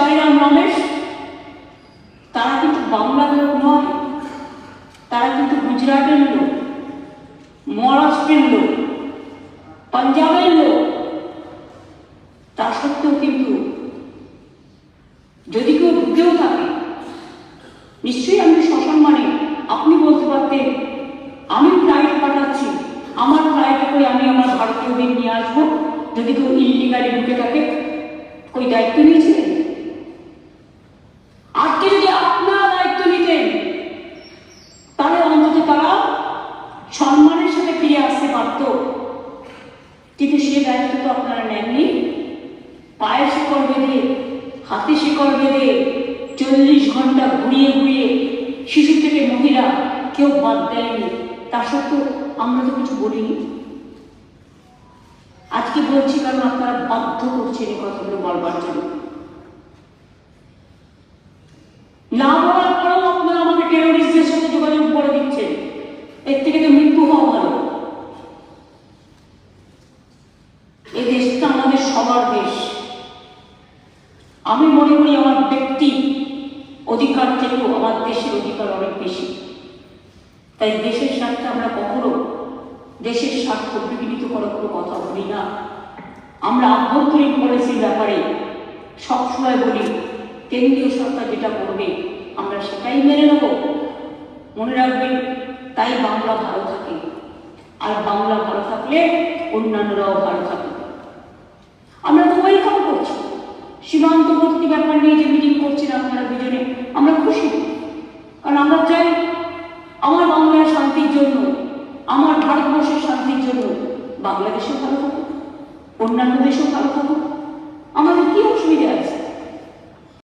জয়রাম রমেশ, তারা কিন্তু বাংলার লোক নয়, তারা কিন্তু গুজরাটের লোক, মহারাষ্ট্রের লোক, পাঞ্জাবের লোক। তা সত্ত্বেও কিন্তু যদি কেউ ঢুকেও থাকে, নিশ্চয়ই আমি সসম্মানে আপনি বলতে পারতেন, আমি ফ্লাইট পাঠাচ্ছি, আমার ফ্লাইটে করে আমি আমার ভারতীয়দের নিয়ে আসব। যদি কেউ ইলিগালি ঢুকে থাকে ওই দায়িত্ব নিয়েছিলেন? সম্মানের সাথে ফিরে আসতে পারত কিন্তু সে দায়িত্ব তো আপনারা নেননি। পায়ে শিকড় বেঁধে, হাতে শিকড় বেঁধে চল্লিশ ঘণ্টা ঘুরিয়ে ঘুরিয়ে শিশু থেকে মহিলা কেউ বাদ দেয়নি। তা সত্ত্বেও আমরা তো কিছু বলিনি। আজকে বলছি কারণ আপনারা বাধ্য করছেন এই কথাগুলো বলবার জন্য না বলার পরেও আপনারা আমাকে টেরোরিস্টদের সাথে যোগাযোগ করে দিচ্ছেন এর থেকে তো মৃত্যু হওয়া ভালো দেশটা আমাদের সবার দেশ। আমি মনে করি আমার ব্যক্তি অধিকার থেকেও আমার দেশের অধিকার অনেক বেশি। তাই দেশের স্বার্থে আমরা কখনো দেশের স্বার্থ বিঘ্নিত করার কোনো কথা বলি না। আমরা আভ্যন্তরীণ পলিসির ব্যাপারে সবসময় বলি, কেন্দ্রীয় সরকার যেটা করবে, আমরা সেটাই মেনে নেব। মনে রাখবেন, তাই বাংলা ভালো থাকে। আর বাংলা ভালো থাকলে অন্যান্যরাও ভালো থাকবে আমরা তো ওয়েলকাম করছি সীমান্তবর্তী ব্যাপার নিয়ে যে মিটিং করছেন আপনারা দুজনে, আমরা খুশি। কারণ আমরা চাই আমার বাংলার শান্তির জন্য, আমার ভারতবর্ষের শান্তির জন্য বাংলাদেশও ভালো থাকুক, অন্যান্য দেশও ভালো থাকুক। আমাদের কি